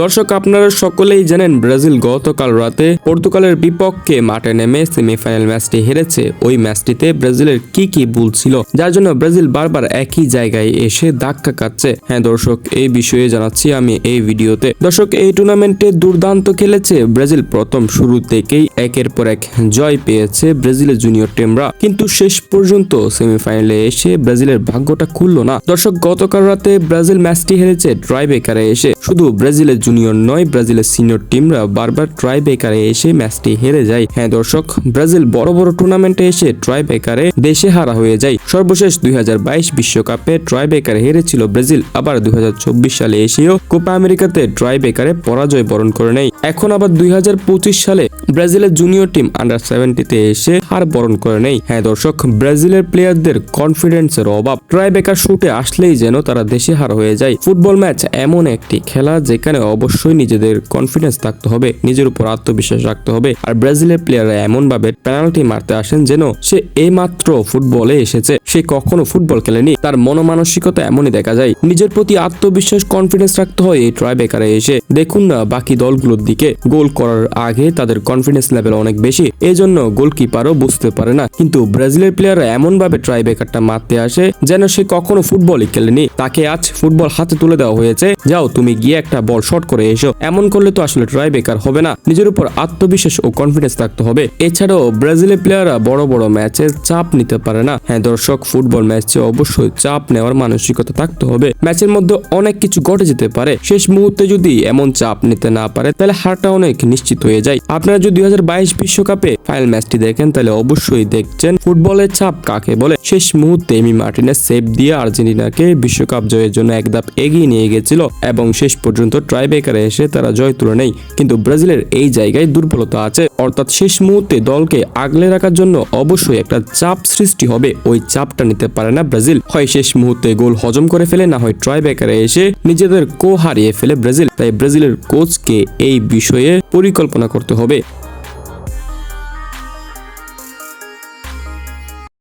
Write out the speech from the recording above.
দর্শক, আপনারা সকলেই জানেন ব্রাজিল গতকাল রাতে পর্তুগালের বিপক্ষে মাঠে নেমে সেমিফাইনাল ম্যাচটি হেরেছে। ওই ম্যাচটিতে ব্রাজিলের কি কি ভুল ছিল, যার জন্য ব্রাজিল বারবার একই জায়গায় এসে ধাক্কা কাটছে হ্যাঁ দর্শক, এই বিষয়ে জানাচ্ছি আমি এই ভিডিওতে। দর্শক, এই টুর্নামেন্টে দুর্দান্ত খেলেছে ব্রাজিল। প্রথম শুরু থেকেই একের পর এক জয় পেয়েছে ব্রাজিলের জুনিয়র টিমরা। কিন্তু শেষ পর্যন্ত সেমিফাইনালে এসে ব্রাজিলের ভাগ্যটা খুলল না। দর্শক, গতকাল রাতে ব্রাজিল ম্যাচটি হেরেছে ট্রাই বেকারে এসে। শুধু ব্রাজিলের জুনিয়র নয় ব্রাজিলের সিনিয়র টিমরা বারবার ট্রাই বেকারে এসে ম্যাচটি হেরে যায়। হ্যাঁ দর্শক, ব্রাজিল বড় বড় টুর্নামেন্টে এসে ট্রাই বেকারে দেশে হারা হয়ে যায়। সর্বশেষ দুই বিশ্বকাপে ট্রাই বেকারে হেরেছিল ব্রাজিল, আবার দুই হাজার চব্বিশ সালে এসেও কোপা আমেরিকাতে ট্রাই বেকারে পরাজয় বরণ করে নেয়। এখন আবার দুই হাজার পঁচিশ সালে ব্রাজিলের জুনিয়র টিম আন্ডার সেভেন্টিতে এসে হার বরণ করে নেই হ্যাঁ দর্শক, ব্রাজিলের প্লেয়ারদের কনফিডেন্সের অভাব। ট্রাই বেকার শুটে আসলেই যেন তারা দেশে হার হয়ে যায়। ফুটবল ম্যাচ এমন একটি খেলা যেখানে অবশ্যই নিজেদের কনফিডেন্স থাকতে হবে, নিজের উপর আত্মবিশ্বাস রাখতে হবে। আর ব্রাজিলের প্লেয়াররা এমন ভাবে পেনাল্টি মারতে আসেন যেন সে এইমাত্র ফুটবলে এসেছে। সে কখনো ফুটবল খেলেনি, তার মনোমানসিকতা এমনই দেখা যায়। নিজের প্রতি আত্মবিশ্বাস কনফিডেন্স রাখতে হয় এই ট্রাই বেকারে এসে। দেখুন না বাকি দলগুলোর দিকে। গোল করার আগে তাদের কনফিডেন্স লেভেল অনেক বেশি এই জন্য গোলকিপারও বুঝতে পারে না। কিন্তু ব্রাজিলের প্লেয়াররা এমন ভাবে ট্রাই বেকারটা মারতে আসে যেন সে কখনো ফুটবলই খেলেনি। তাকে আজ ফুটবল হাতে তুলে দেওয়া হয়েছে। যাও তুমি গিয়ে একটা বল শট করে এসো। এমন করলে তো আসলে ট্রাই বেকার হবে না। নিজের উপর আত্মবিশ্বাস ও কনফিডেন্স থাকতে হবে। এছাড়াও ব্রাজিলের প্লেয়াররা বড় বড় ম্যাচে চাপ নিতে পারে না। হ্যাঁ দর্শক ফুটবল ম্যাচে অবশ্যই চাপ নেওয়ার মানসিকতা থাকতে হবে। ম্যাচের মধ্যে অনেক কিছু ঘটে যেতে পারে। শেষ মুহূর্তে যদি এমন চাপ নিতে না পারে, তাহলে হারটা অনেক নিশ্চিত হয়ে যায়। আপনারা যদি দুই বিশ্বকাপে ফাইনাল ম্যাচটি দেখেন, তাহলে অবশ্যই দেখছেন ফুটবলের চাপ কাকে বলে। শেষ মুহূর্তে এমি মার্টিনের সেভ দিয়ে আর্জেন্টিনাকে বিশ্বকাপ জয়ের জন্য এক ধাপ এগিয়ে নিয়ে গেছিল এবং শেষ পর্যন্ত ট্রাইবেকারে এসে তারা জয় তুলে নেই কিন্তু ব্রাজিলের এই জায়গায় দুর্বলতা আছে। অর্থাৎ শেষ মুহূর্তে দলকে আগলে রাখার জন্য অবশ্যই একটা চাপ সৃষ্টি হবে। ওই চাপটা নিতে পারে না ব্রাজিল। হয় শেষ মুহূর্তে গোল হজম করে ফেলে, না হয় ট্রাইবেকারে এসে নিজেদের কো হারিয়ে ফেলে ব্রাজিল। তাই ব্রাজিলের কোচকে এই বিষয়ে পরিকল্পনা করতে হবে।